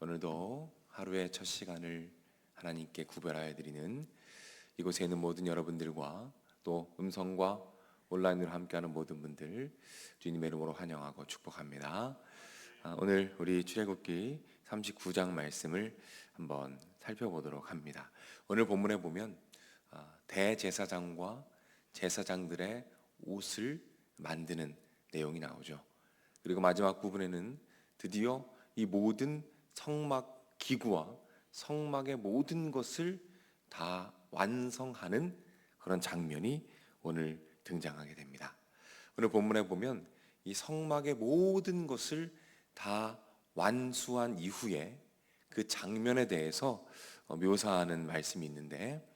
오늘도 하루의 첫 시간을 하나님께 구별하여 드리는 이곳에 있는 모든 여러분들과 또 음성과 온라인으로 함께하는 모든 분들 주님의 이름으로 환영하고 축복합니다. 아, 오늘 우리 출애굽기 39장 말씀을 한번 살펴보도록 합니다. 오늘 본문에 보면 아, 대제사장과 제사장들의 옷을 만드는 내용이 나오죠. 그리고 마지막 부분에는 드디어 이 모든 성막 기구와 성막의 모든 것을 다 완성하는 그런 장면이 오늘 등장하게 됩니다. 오늘 본문에 보면 이 성막의 모든 것을 다 완수한 이후에 그 장면에 대해서 어, 묘사하는 말씀이 있는데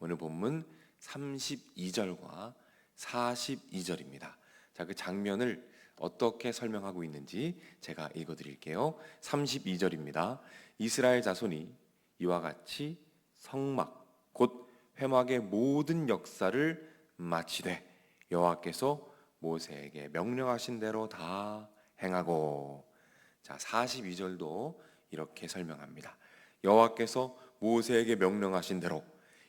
오늘 본문 32절과 42절입니다. 자, 그 장면을 어떻게 설명하고 있는지 제가 읽어 드릴게요. 32절입니다. 이스라엘 자손이 이와 같이 성막 곧 회막의 모든 역사를 마치되 여호와께서 모세에게 명령하신 대로 다 행하고 자 42절도 이렇게 설명합니다. 여호와께서 모세에게 명령하신 대로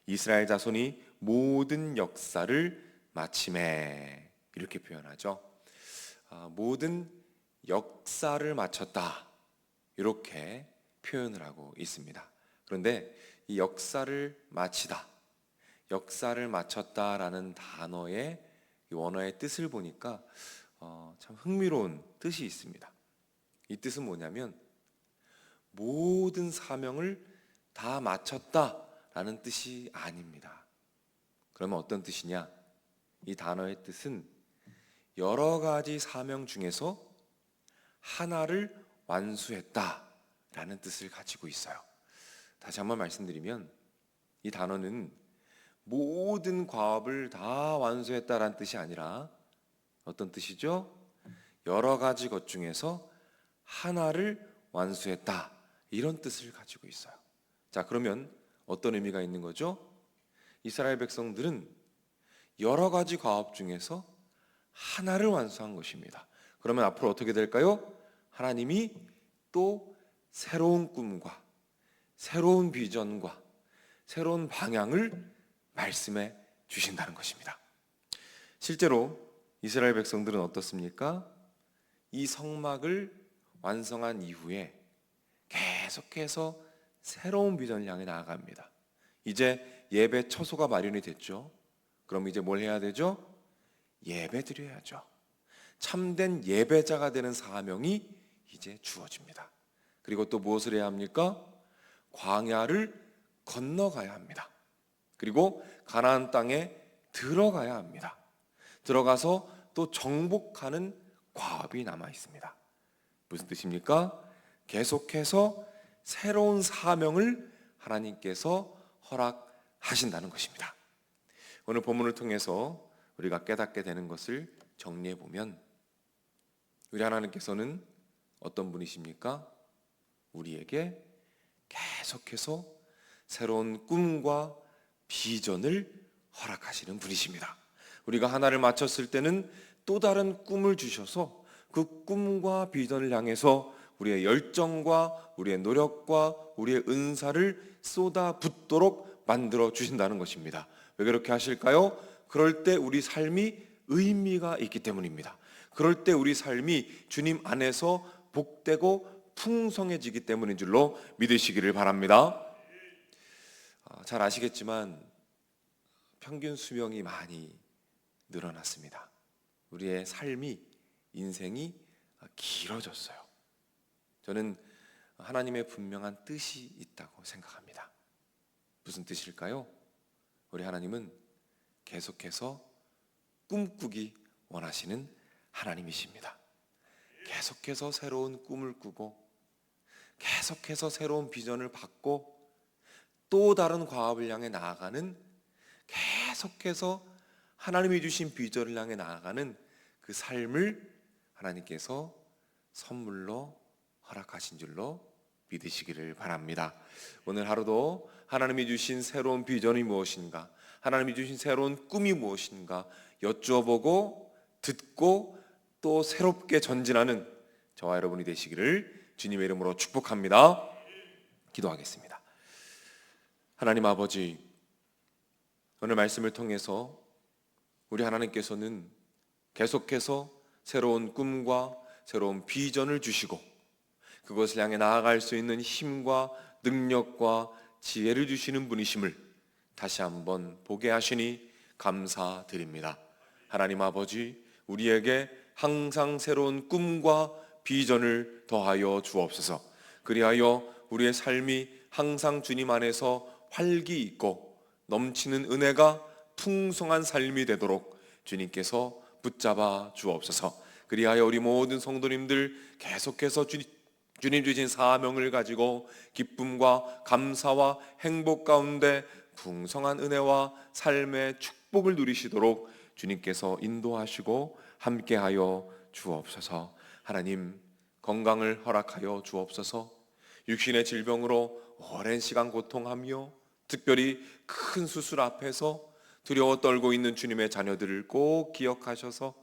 이스라엘 자손이 모든 역사를 마침에 이렇게 표현하죠. 아, 모든 역사를 마쳤다 이렇게 표현을 하고 있습니다. 그런데 이 역사를 마치다, 역사를 마쳤다라는 단어의 이 원어의 뜻을 보니까 어, 참 흥미로운 뜻이 있습니다. 이 뜻은 뭐냐면 모든 사명을 다 마쳤다라는 뜻이 아닙니다. 그러면 어떤 뜻이냐? 이 단어의 뜻은 여러 가지 사명 중에서 하나를 완수했다라는 뜻을 가지고 있어요. 다시 한번 말씀드리면 이 단어는 모든 과업을 다 완수했다라는 뜻이 아니라 어떤 뜻이죠? 여러 가지 것 중에서 하나를 완수했다 이런 뜻을 가지고 있어요. 자 그러면 어떤 의미가 있는 거죠? 이스라엘 백성들은 여러 가지 과업 중에서 하나를 완수한 것입니다. 그러면 앞으로 어떻게 될까요? 하나님이 또 새로운 꿈과 새로운 비전과 새로운 방향을 말씀해 주신다는 것입니다. 실제로 이스라엘 백성들은 어떻습니까? 이 성막을 완성한 이후에 계속해서 새로운 비전을 향해 나아갑니다. 이제 예배 처소가 마련이 됐죠. 그럼 이제 뭘 해야 되죠? 예배 드려야죠. 참된 예배자가 되는 사명이 이제 주어집니다. 그리고 또 무엇을 해야 합니까? 광야를 건너가야 합니다. 그리고 가나안 땅에 들어가야 합니다. 들어가서 또 정복하는 과업이 남아 있습니다. 무슨 뜻입니까? 계속해서 새로운 사명을 하나님께서 허락하신다는 것입니다. 오늘 본문을 통해서 우리가 깨닫게 되는 것을 정리해 보면 우리 하나님께서는 어떤 분이십니까? 우리에게 계속해서 새로운 꿈과 비전을 허락하시는 분이십니다. 우리가 하나를 마쳤을 때는 또 다른 꿈을 주셔서 그 꿈과 비전을 향해서 우리의 열정과 우리의 노력과 우리의 은사를 쏟아 붓도록 만들어 주신다는 것입니다. 왜 그렇게 하실까요? 그럴 때 우리 삶이 의미가 있기 때문입니다. 그럴 때 우리 삶이 주님 안에서 복되고 풍성해지기 때문인 줄로 믿으시기를 바랍니다. 아, 잘 아시겠지만 평균 수명이 많이 늘어났습니다. 우리의 삶이 인생이 길어졌어요. 저는 하나님의 분명한 뜻이 있다고 생각합니다. 무슨 뜻일까요? 우리 하나님은 계속해서 꿈꾸기 원하시는 하나님이십니다. 계속해서 새로운 꿈을 꾸고 계속해서 새로운 비전을 받고 또 다른 과업을 향해 나아가는 계속해서 하나님이 주신 비전을 향해 나아가는 그 삶을 하나님께서 선물로 허락하신 줄로 믿으시기를 바랍니다. 오늘 하루도 하나님이 주신 새로운 비전이 무엇인가, 하나님이 주신 새로운 꿈이 무엇인가 여쭈어보고 듣고 또 새롭게 전진하는 저와 여러분이 되시기를 주님의 이름으로 축복합니다. 기도하겠습니다. 하나님 아버지, 오늘 말씀을 통해서 우리 하나님께서는 계속해서 새로운 꿈과 새로운 비전을 주시고 그것을 향해 나아갈 수 있는 힘과 능력과 지혜를 주시는 분이심을 다시 한번 보게 하시니 감사드립니다. 하나님 아버지, 우리에게 항상 새로운 꿈과 비전을 더하여 주옵소서. 그리하여 우리의 삶이 항상 주님 안에서 활기 있고 넘치는 은혜가 풍성한 삶이 되도록 주님께서 붙잡아 주옵소서. 그리하여 우리 모든 성도님들 계속해서 주님 주님 주신 사명을 가지고 기쁨과 감사와 행복 가운데 풍성한 은혜와 삶의 축복을 누리시도록 주님께서 인도하시고 함께하여 주옵소서. 하나님 건강을 허락하여 주옵소서. 육신의 질병으로 오랜 시간 고통하며 특별히 큰 수술 앞에서 두려워 떨고 있는 주님의 자녀들을 꼭 기억하셔서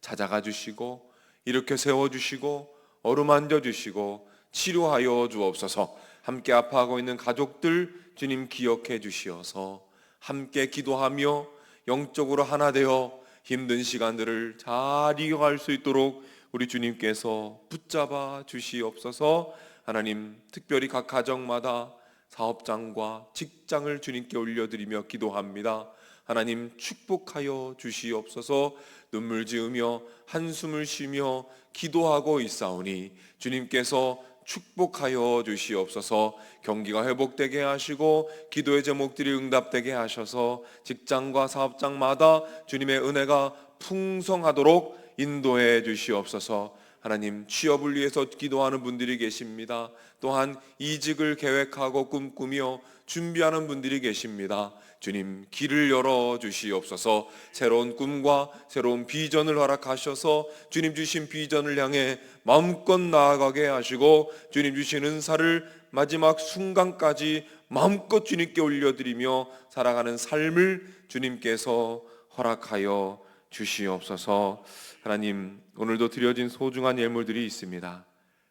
찾아가 주시고 이렇게 세워 주시고 어루만져 주시고 치료하여 주옵소서. 함께 아파하고 있는 가족들 주님 기억해 주시어서 함께 기도하며 영적으로 하나 되어 힘든 시간들을 잘 이겨갈 수 있도록 우리 주님께서 붙잡아 주시옵소서. 하나님 특별히 각 가정마다 사업장과 직장을 주님께 올려드리며 기도합니다. 하나님 축복하여 주시옵소서. 눈물 지으며 한숨을 쉬며 기도하고 있사오니 주님께서 축복하여 주시옵소서. 경기가 회복되게 하시고 기도의 제목들이 응답되게 하셔서 직장과 사업장마다 주님의 은혜가 풍성하도록 인도해 주시옵소서 하나님 취업을 위해서 기도하는 분들이 계십니다. 또한 이직을 계획하고 꿈꾸며 준비하는 분들이 계십니다. 주님 길을 열어 주시옵소서. 새로운 꿈과 새로운 비전을 허락하셔서 주님 주신 비전을 향해 마음껏 나아가게 하시고 주님 주신 은사를 마지막 순간까지 마음껏 주님께 올려드리며 살아가는 삶을 주님께서 허락하여 주시옵소서. 하나님 오늘도 드려진 소중한 예물들이 있습니다.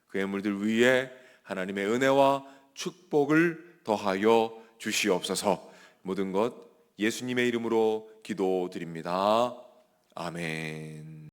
그 예물들 위에 하나님의 은혜와 축복을 더하여 주시옵소서. 모든 것 예수님의 이름으로 기도드립니다. 아멘.